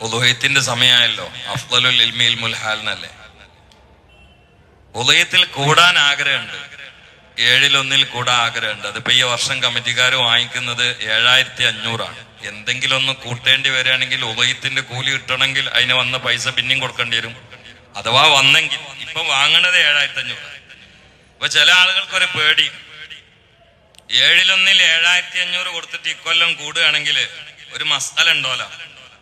ഉദയത്തിന്റെ സമയമായല്ലോ. അഫ്ദലുൽ ഇൽമിൽ മുൽഹാൽ എന്നല്ലേ. ഉദയത്തിൽ കൂടാൻ ആഗ്രഹമുണ്ട്. ഏഴിലൊന്നിൽ കൂടാൻ ആഗ്രഹമുണ്ട്. അതിപ്പോ ഈ വർഷം കമ്മിറ്റിക്കാർ വാങ്ങിക്കുന്നത് ഏഴായിരത്തി അഞ്ഞൂറാണ് എന്തെങ്കിലും ഒന്ന് കൂട്ടേണ്ടി വരികയാണെങ്കിൽ ഉദയത്തിന്റെ കൂലി കിട്ടണമെങ്കിൽ അതിന് വന്ന പൈസ പിന്നെയും കൊടുക്കേണ്ടി വരും. അഥവാ വന്നെങ്കിൽ. ഇപ്പൊ വാങ്ങണത് ഏഴായിരത്തി അഞ്ഞൂറ് അപ്പൊ ചില ആളുകൾക്ക് ഒരു പേടി. ഏഴിലൊന്നിൽ ഏഴായിരത്തി അഞ്ഞൂറ് കൊടുത്തിട്ട് ഇക്കൊല്ലം കൂടുകയാണെങ്കിൽ ഒരു മസാല ഉണ്ടോല?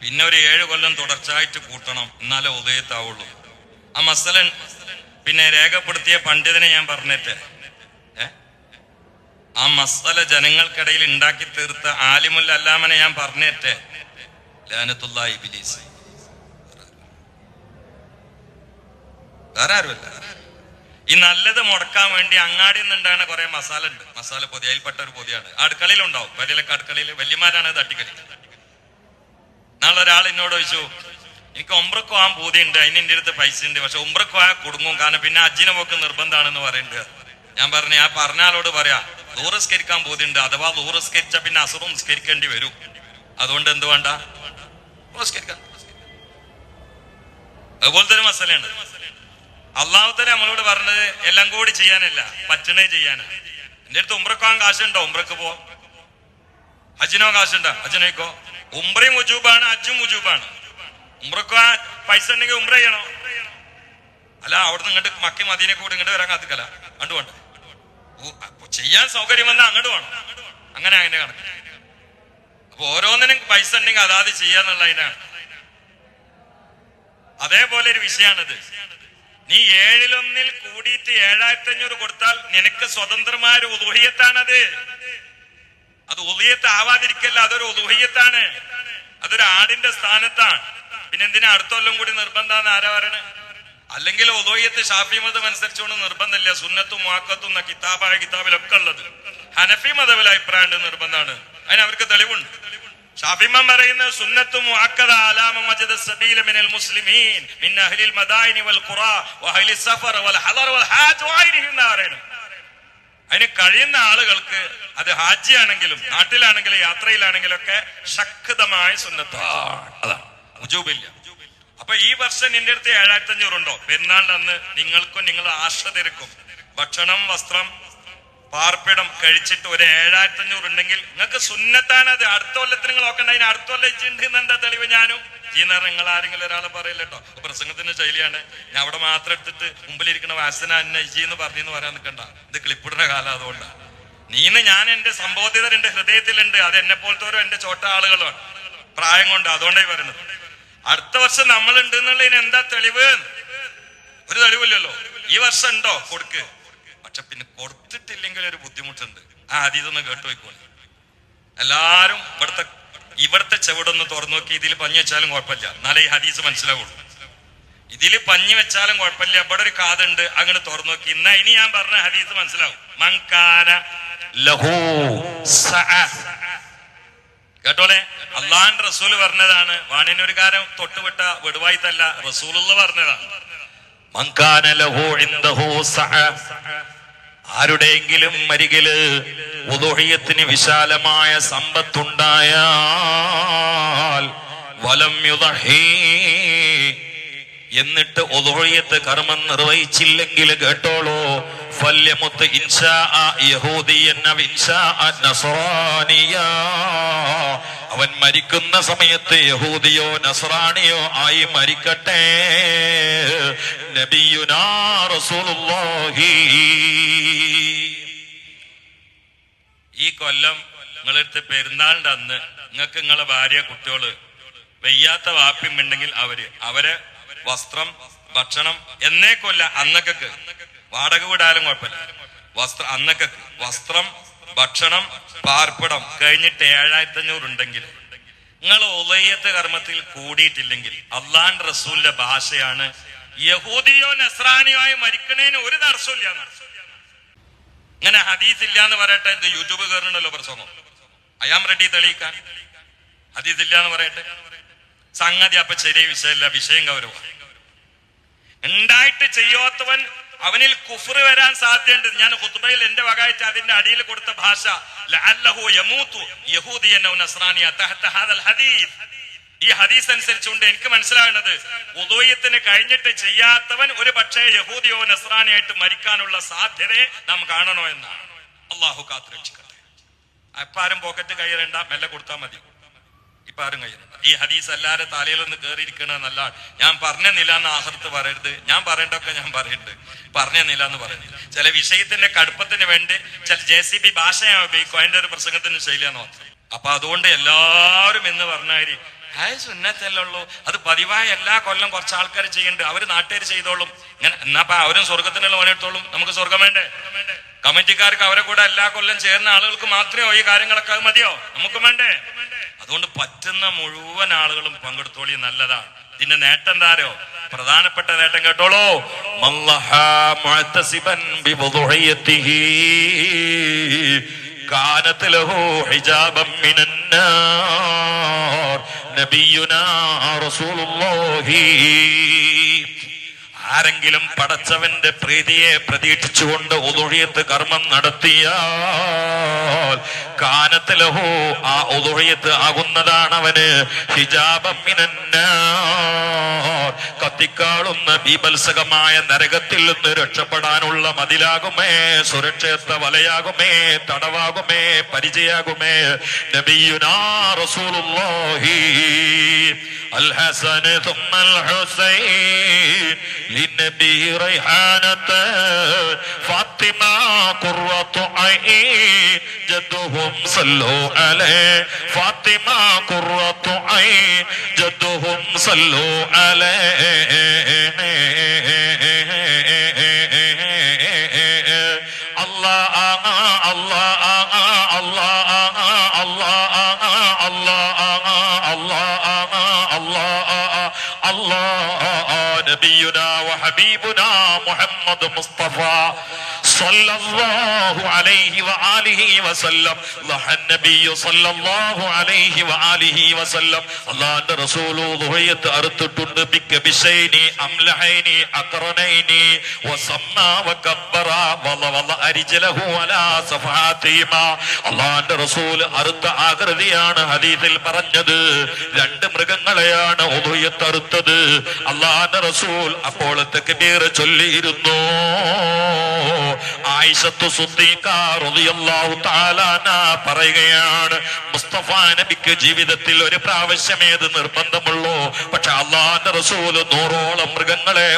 പിന്നെ ഒരു ഏഴ് കൊല്ലം തുടർച്ചയായിട്ട് കൂട്ടണം. എന്നാലേ ഉദയത്താവുള്ളൂ. ആ മസലൻ പിന്നെ രേഖപ്പെടുത്തിയ പണ്ഡിതനെ ഞാൻ പറഞ്ഞിട്ട് ആ മസല ജനങ്ങൾക്കിടയിൽ ഉണ്ടാക്കി തീർത്ത ആലിമുൽ അല്ലാമനെ ഞാൻ പറഞ്ഞേറ്റെ ലാനത്തുള്ള ഇബിലീസ്. വേറെ ആരുമല്ല ഈ നല്ലത് മുടക്കാൻ വേണ്ടി അങ്ങാടി നിന്നുണ്ടാകുന്ന കുറെ മസാല ഉണ്ട് മസാല പൊതി അതിൽപ്പെട്ട ഒരു പൊതിയാണ്. അടുക്കളയിൽ ഉണ്ടാവും വലിയ അടുക്കളയിൽ വല്യമാരാണ് തട്ടിക്കളി നാളെ ഒരാൾ എന്നോട് ചോദിച്ചു എനിക്ക് ഒമ്പ്രക്ക് പോകാൻ പൂതിയുണ്ട് അതിന് എന്റെ അടുത്ത് പൈസ ഉണ്ട് പക്ഷെ ഒമ്പ്രക്ക് പോയാൽ കുടുങ്ങും കാരണം പിന്നെ അജ്ജിനെ പോക്ക് നിർബന്ധമാണെന്ന് പറയുന്നുണ്ട് ഞാൻ പറഞ്ഞു ആ പറഞ്ഞ ആളോട് പറയാ ദൂരസ്കരിക്കാൻ പൂതിയുണ്ട് അഥവാ ദൂരസ്കരിച്ച പിന്നെ അസുഖം സ്കരിക്കേണ്ടി വരും. അതുകൊണ്ട് എന്ത് വേണ്ട? ദൂരസ്കരിക്കാം അതുപോലത്തെ ഒരു മസലയുണ്ട്. അള്ളാഹുത്തല നമ്മളോട് പറഞ്ഞത് എല്ലാം കൂടി ചെയ്യാനല്ല പറ്റണേ ചെയ്യാനാ. എന്റെ അടുത്ത് ഉമ്രക്കാൻ കാശുണ്ടോ? ഉമ്രക്ക് പോ. അജിനോ കാശുണ്ടോ? ഹജ്ജിനോക്കോ ഉംറയും ഉജൂബാണ് അജും ഉജൂബാണ്. ഉമ്രക്ക് പൈസ ഉണ്ടെങ്കിൽ ഉംറ ചെയ്യണോ? അല്ല അവിടുന്ന് ഇങ്ങോട്ട് മക്കി മദീനെ കൂടി ഇങ്ങോട്ട് വരാൻ കാത്തിക്കല. അങ്ങോട്ട് വേണ്ട ചെയ്യാൻ സൗകര്യം വന്നാൽ അങ്ങോട്ട് വേണം അങ്ങനെ അതിന്റെ കണക്ക്. അപ്പൊ ഓരോന്നിനും പൈസ ഉണ്ടെങ്കിൽ അതാത് ചെയ്യാന്നുള്ളതിനാണ് അതേപോലെ ഒരു വിഷയമാണിത് നീ ഏഴിലൊന്നിൽ കൂടിയിട്ട് ഏഴായിരത്തി അഞ്ഞൂറ് കൊടുത്താൽ നിനക്ക് സ്വതന്ത്രമായ ഒരു ഉദുഹിയത്താണത് അത് ഉദയത്ത് ആവാതിരിക്കല്ല അതൊരു ഉദുഹിയത്താണ് അതൊരു ആടിന്റെ സ്ഥാനത്താണ്. പിന്നെ എന്തിനാ അടുത്ത കൊല്ലം കൂടി നിർബന്ധാന്ന് ആരാ പറയണേ? അല്ലെങ്കിൽ ഉദോയത്ത് ഷാഫി മതം അനുസരിച്ചുകൊണ്ട് നിർബന്ധമില്ല. സുന്നത്തും വാക്കത്തും എന്ന കിതാബായ കിതാബിലൊക്കെ ഉള്ളത്. ഹനഫി മതവിലെ അഭിപ്രായം നിർബന്ധമാണ് അതിന് അവർക്ക് തെളിവുണ്ട്. ഷാഫിമ്മ സുന്നത്തു മുഅക്കദ സബീല മിനൽ മുസ്ലിമീൻ മിൻ അഹ്ലിൽ വൽ ഖുറാ സഫർ വൽ ഹദർ വൽ ഹാജ് വ പറയുന്നു അതിന് കഴിയുന്ന ആളുകൾക്ക് അത് ഹാജി ആണെങ്കിലും നാട്ടിലാണെങ്കിലും യാത്രയിലാണെങ്കിലും ഒക്കെ ശക്തമായ സുന്നത്താണ്. അതാണ്. ഉജൂബില്ല അപ്പൊ ഈ വർഷം നിന്റെ അടുത്ത് ഏഴായിരത്തി അഞ്ഞൂറുണ്ടോ പെരുന്നാളിന്റെ അന്ന് നിങ്ങൾക്കും നിങ്ങൾ ആശ്രതർക്കും ഭക്ഷണം വസ്ത്രം പാർപ്പിടം കഴിച്ചിട്ട് ഒരു ഏഴായിരത്തി അഞ്ഞൂറ് ഉണ്ടെങ്കിൽ നിങ്ങൾക്ക് സുന്നത്താണ്. അത് അടുത്ത കൊല്ലത്തിന് നിങ്ങൾ നോക്കണ്ട. അതിന് അടുത്ത കൊല്ലം എന്താ തെളിവ് ഞാനും? ചെയ്യുന്ന നിങ്ങൾ ആരെങ്കിലും ഒരാളെ പറയില്ല കേട്ടോ പ്രസംഗത്തിന്റെ ശൈലിയാണ്. ഞാൻ അവിടെ മാത്രം എടുത്തിട്ട് മുമ്പിലിരിക്കുന്ന വാസന എന്നെ ഇജി എന്ന് പറഞ്ഞു പറയാൻ നിൽക്കണ്ട ഇത് ക്ലിപ്പിടുന്ന കാലം അതുകൊണ്ടാണ് നീന്ന് ഞാൻ എന്റെ സംബോധിതർ എന്റെ ഹൃദയത്തിലുണ്ട്. അത് എന്നെ പോലത്തോരോ എന്റെ ചോട്ട ആളുകളാണ് പ്രായം കൊണ്ട് അതുകൊണ്ടായി പറയുന്നത്. അടുത്ത വർഷം നമ്മൾ ഉണ്ട് എന്നുള്ളതിന് എന്താ തെളിവ്? ഒരു തെളിവില്ലല്ലോ. ഈ വർഷം ഉണ്ടോ? കൊടുക്ക്. പക്ഷെ പിന്നെ കൊടുത്തിട്ടില്ലെങ്കിൽ ഒരു ബുദ്ധിമുട്ടുണ്ട്. ആ അതീതൊന്ന് കേട്ടു പോയിക്കോളെ എല്ലാരും ഇവിടുത്തെ ഇവിടുത്തെ ചെവിടൊന്ന് തുറന്നു നോക്കി ഇതിൽ പഞ്ഞു വെച്ചാലും കുഴപ്പമില്ല. എന്നാലേ ഈ ഹദീസ് മനസ്സിലാവുള്ളൂ. ഇതിൽ പഞ്ഞു വെച്ചാലും കുഴപ്പമില്ല. ഇവിടെ ഒരു കാതുണ്ട് അങ്ങനെ തുറന്നു നോക്കി എന്നാ ഇനി ഞാൻ പറഞ്ഞ ഹദീസ് മനസ്സിലാവും. കേട്ടോളെ? അള്ളാൻ റസൂൽ പറഞ്ഞതാണ്. വാണിനൊരു കാരം തൊട്ടുവിട്ട വെടുവായിത്തല്ല റസൂലുള്ള പറഞ്ഞതാണ്. മങ്കാന ലഹു. ആരുടെയെങ്കിലും അരികിൽ ഉദോഹിയത്തിന് വിശാലമായ സമ്പത്തുണ്ടായാൽ വലം യുദഹീ എന്നിട്ട് ഒതുഴയത്ത് കർമ്മം നിർവഹിച്ചില്ലെങ്കിൽ കേട്ടോളൂ. ഫല്യമുത്ത് അവൻ മരിക്കുന്ന സമയത്ത് യഹൂദിയോ നസ്രാണിയോ ആയി മരിക്കട്ടെ. നബിയുനാ ഈ കൊല്ലം നിങ്ങളെടുത്ത് പെരുന്നാളിന്റെ അന്ന് നിങ്ങൾക്ക് നിങ്ങളെ ഭാര്യ കുട്ടികൾ വെയ്യാത്ത വാപ്യം ഉണ്ടെങ്കിൽ അവർ അവരെ വസ്ത്രം ഭക്ഷണം എന്നേ കൊല്ല അന്നക്കൊക്കെ. വാടക വിടാലും കുഴപ്പമില്ല. വസ്ത്ര അന്നൊക്കെ വസ്ത്രം ഭക്ഷണം പാർപ്പിടം കഴിഞ്ഞിട്ട് ഏഴായിരത്തി അഞ്ഞൂറ് ഉണ്ടെങ്കിൽ നിങ്ങൾ ഉദയത്തെ കർമ്മത്തിൽ കൂടിയിട്ടില്ലെങ്കിൽ അള്ളാൻ റസൂലിന്റെ ഭാഷയാണ് യഹൂദിയോ നസ്രാനിയോ ആയി മരിക്കണേന് ഒരു തടസ്സമില്ല ഇങ്ങനെ ഹദീസ് ഇല്ല എന്ന് പറയട്ടെ ഇത് യൂട്യൂബ് കയറണല്ലോ പ്രസംഗം. അയാം റെഡി തെളിയിക്കാൻ. ഹദീസ് ഇല്ല എന്ന് പറയട്ടെ. സംഗതി അപ്പൊ ചെറിയ വിഷയമല്ല വിഷയം ഗൗരവം ഉണ്ടായിട്ട് ചെയ്യാത്തവൻ അവനിൽ കുഫർ വരാൻ സാധ്യതയുണ്ട്. ഞാൻ ഹുത്തുബയിൽ എന്റെ വകായിട്ട് അതിന്റെ അടിയിൽ കൊടുത്ത ഭാഷ ലഅല്ലഹു യമൂത്തു. യഹൂദിയൻ നസ്രാനിയ. തഹത ഹാദൽ ഹദീസ്. ഈ ഹദീസ് അനുസരിച്ചുകൊണ്ട് എനിക്ക് മനസ്സിലാകുന്നത് ഉദോയത്തിന് കഴിഞ്ഞിട്ട് ചെയ്യാത്തവൻ ഒരു പക്ഷേ യഹൂദിയോ നസ്രാനിയായിട്ട് മരിക്കാനുള്ള സാധ്യതയെ നാം കാണണോ എന്നാണ്. അള്ളാഹു കാത്തുരക്ഷിക്കട്ടെ അപ്പൊ പോക്കറ്റ് കയ്യിരണ്ട മെല്ലെ കൊടുത്താൽ മതി. ഇപ്പൊ ആരും ഈ ഹദീസ് എല്ലാരും തലയിലൊന്ന് നല്ല ഞാൻ പറഞ്ഞെന്നില്ല എന്ന് ആഹർത്ത് പറയരുത്. ഞാൻ പറയേണ്ടൊക്കെ ഞാൻ പറയുന്നുണ്ട് പറഞ്ഞെന്നില്ല എന്ന് പറയുന്നത് ചില വിഷയത്തിന്റെ കടുപ്പത്തിന് വേണ്ടി ചില ജെ സി ബി ഭാഷ ഉപയോഗിക്കും അതിന്റെ ഒരു പ്രസംഗത്തിന് മാത്രം. അപ്പൊ അതുകൊണ്ട് എല്ലാവരും എന്ന് പറഞ്ഞാൽ ഹായ് സുന്നത്തല്ലേ ഉള്ളൂ. അത് പതിവായ എല്ലാ കൊല്ലം കുറച്ച് ആൾക്കാർ ചെയ്യുന്നുണ്ട്. അവർ നാട്ടുകാർ ചെയ്തോളും. ഇങ്ങനെ എന്നാ അവരും സ്വർഗത്തിനുള്ള പണിയെടുത്തോളും നമുക്ക് സ്വർഗം വേണ്ടേ? കമ്മിറ്റിക്കാർക്ക് അവരെ കൂടെ എല്ലാ കൊല്ലം ചേർന്ന ആളുകൾക്ക് മാത്രമേ ഈ കാര്യങ്ങളൊക്കെ അത് മതിയോ? നമുക്ക് വേണ്ടേ? അതുകൊണ്ട് പറ്റുന്ന മുഴുവൻ ആളുകളും പങ്കെടുത്തോളി നല്ലതാണ്. ഇതിന്റെ നേട്ടം താരോ പ്രധാനപ്പെട്ട നേട്ടം കേട്ടോളൂ. മല്ലഹ മുഅത്തസിബൻ وكانت له حجابا من النار نبينا رسول الله ആരെങ്കിലും പടച്ചവന്റെ പ്രീതിയെ പ്രതീക്ഷിച്ചുകൊണ്ട് ഒതുഴിയത്ത് കർമ്മം നടത്തിയാൽ കാനത്തിലഹോ ആ ഒതുഴിയത്ത് ആകുന്നതാണ് അവന് ഹിജാബമിനന്ന കത്തിക്കാളുന്ന ബീഭത്സകമായ നരകത്തിൽ നിന്ന് രക്ഷപ്പെടാനുള്ള മതിലാകുമേ സുരക്ഷയത്വ വലയാകുമേ തടവാകുമേ പരിചയാകുമേ. നബിയുനാ റസൂലുള്ളാഹി അൽ ഹസൻ തുമ്മൽ ഹുസൈൻ. للنبي ريحانة. فاطمة قرة عين جدهم صلوا عليه. فاطمة قرة عين جدهم صلوا عليه. الله الله മുഹമ്മദ് മുസ്തഫ സല്ലല്ലാഹു അലൈഹി വആലിഹി വസല്ലം. നബിയു സല്ലല്ലാഹു അലൈഹി വആലിഹി വസല്ലം. അല്ലാഹുവിന്റെ റസൂലു ദുഹയത്ത് അറുത്തിട്ടുണ്ട്. ബിക ബിശൈനി അംലഹൈനി അഖറനൈനി വസമ്മ വകബ്ബറ വലവല അരിജലഹു അലാ സഫാതിമ. അല്ലാഹുവിന്റെ റസൂൽ അറുത്ത ആകൃതിയാണ് ഹദീസിൽ പറഞ്ഞത്. രണ്ട് ജനങ്ങളെയാണ് ഉഭയത്തറുത്തത് അള്ളാഹ റസൂൽ അപ്പോൾ തെക്കബീർ ചൊല്ലിയിരുന്നു. ആയിഷത്തു പറയുകയാണ് മുസ്തഫ നബിക്ക് ജീവിതത്തിൽ ഒരു പ്രാവശ്യം ഏത് നിർബന്ധമുള്ളൂ? പക്ഷെ അള്ളാന്റെ റസൂൽ നൂറോളം മൃഗങ്ങളെ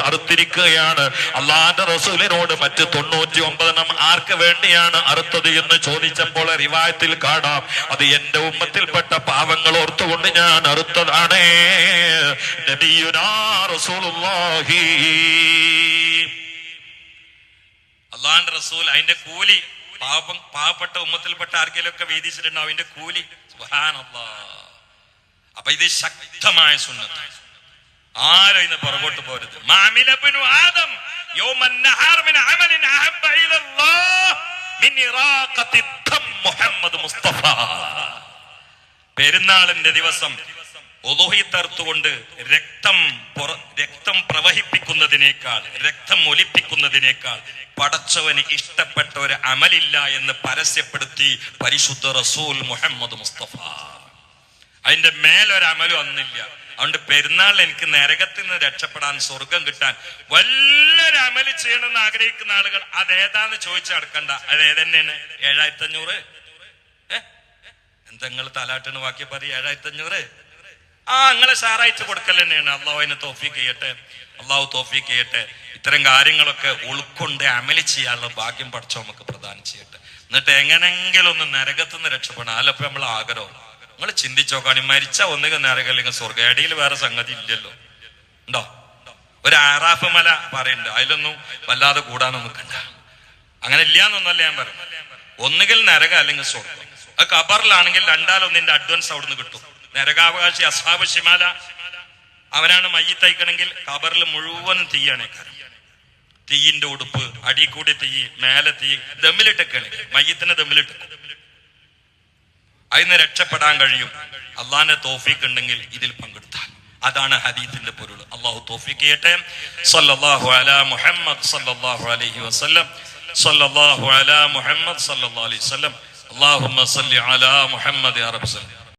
അറുത്തിരിക്കുകയാണ്. അള്ളാന്റെ റസൂലിനോട് മറ്റ് തൊണ്ണൂറ്റി ഒമ്പതെണ്ണം ആർക്ക് വേണ്ടിയാണ് അറുത്തത് എന്ന് ചോദിച്ചപ്പോൾ റിവായത്തിൽ കാണാം. അത് എന്റെ ഉമ്മത്തിൽപ്പെട്ട പാവങ്ങൾ ഓർത്തുകൊണ്ട് ഞാൻ അറുത്തതാണേ. നബിയുനാ റസൂലുള്ളാഹി. അള്ളാഹാന്റെ റസൂൽ അതിന്റെ കൂലി പാപം പാവപ്പെട്ട ഉമ്മത്തിൽപ്പെട്ട ആർക്കെങ്കിലുമൊക്കെ വീതിച്ചിട്ടുണ്ടോ അതിന്റെ കൂലി. അപ്പൊ ഇത് ശക്തമായ സുന്നത്ത്. ആരും ഇന്ന് പുറകോട്ട് പോരുത്. ആദം പെരുന്നാളിന്റെ ദിവസം ഒതുഹിത്തറുത്തുകൊണ്ട് രക്തം രക്തം പ്രവഹിപ്പിക്കുന്നതിനേക്കാൾ രക്തം ഒലിപ്പിക്കുന്നതിനേക്കാൾ പടച്ചവന് ഇഷ്ടപ്പെട്ട ഒരു അമലില്ല എന്ന് പരസ്യപ്പെടുത്തി പരിശുദ്ധ റസൂൽ മുഹമ്മദ് മുസ്തഫ. അതിന്റെ മേലൊരമലും അന്നില്ല. അതുകൊണ്ട് പെരുന്നാൾ എനിക്ക് നരകത്തിൽ നിന്ന് രക്ഷപ്പെടാൻ സ്വർഗം കിട്ടാൻ വലിയൊരു അമൽ ചെയ്യണമെന്ന് ആഗ്രഹിക്കുന്ന ആളുകൾ അതേതാന്ന് ചോദിച്ചു നടക്കണ്ട. അത് ഏതന്നെയാണ്? ഏഴായിരത്തി അഞ്ഞൂറ് എന്താ നിങ്ങൾ തലാട്ടിന് ബാക്കി പറയും? ഏഴായിരത്തി അഞ്ഞൂറ് ആ നിങ്ങളെ ഷാറായിട്ട് കൊടുക്കൽ തന്നെയാണ്. അള്ളാഹു അതിനെ തോഫീക്ക് ചെയ്യട്ടെ. അള്ളാഹു തോഫീക്ക് ചെയ്യട്ടെ. ഇത്തരം കാര്യങ്ങളൊക്കെ ഉൾക്കൊണ്ട് അമലി ചെയ്യാനുള്ള ഭാഗ്യം പഠിച്ചോ നമുക്ക് പ്രദാനം ചെയ്യട്ടെ. എന്നിട്ട് എങ്ങനെങ്കിലും ഒന്ന് നരകത്തുനിന്ന് രക്ഷപ്പെടണം. അല്ലപ്പോ നമ്മൾ ആഗ്രഹം. നിങ്ങൾ ചിന്തിച്ചോ കാണി മരിച്ച ഒന്നുകിൽ നരകം അല്ലെങ്കിൽ സ്വർഗം വേറെ സംഗതി ഇല്ലല്ലോ. ഉണ്ടോ? ഒരു ആറാഫ് മല പറയുന്നുണ്ട്. അതിലൊന്നും വല്ലാതെ കൂടാനൊന്നും കണ്ട. അങ്ങനെ ഇല്ലാന്നൊന്നല്ല ഞാൻ പറയും ഒന്നുകിൽ നരകം അല്ലെങ്കിൽ സ്വർഗം അത് കബറിലാണെങ്കിൽ രണ്ടാലൊന്നിന്റെ അഡ്വാൻസ് അവിടുന്ന് കിട്ടും. നരകാവകാശി അസാബ് ഷിമാല അവനാണ് മയ്യത്തയക്കണമെങ്കിൽ കബറിൽ മുഴുവനും തീയാണ് കാരണം തീയിന്റെ ഉടുപ്പ് അടി കൂടി തീ മേലെ തീ ദമ്മിലിട്ടൊക്കെയാണ് മയ്യത്തിനെ ദമ്മിലിട്ട് അതിന് രക്ഷപ്പെടാൻ കഴിയും. അള്ളാന്റെ തോഫീക്ക് ഉണ്ടെങ്കിൽ ഇതിൽ പങ്കെടുത്താൽ. അതാണ് ഹദീത്തിന്റെ പൊരുൾ. അള്ളാഹു തോഫീക്ക് ചെയ്യട്ടെ. സല്ലല്ലാഹു അലാ മുഹമ്മദ് സല്ലല്ലാഹു അലൈഹി വസല്ലം. സല്ലല്ലാഹു അലാ മുഹമ്മദ് സല്ലല്ലാഹു അലൈഹി വസല്ലം. അള്ളാഹുമ്മ സല്ലി അല മുഹമ്മദ് അറബ് സല്ലം.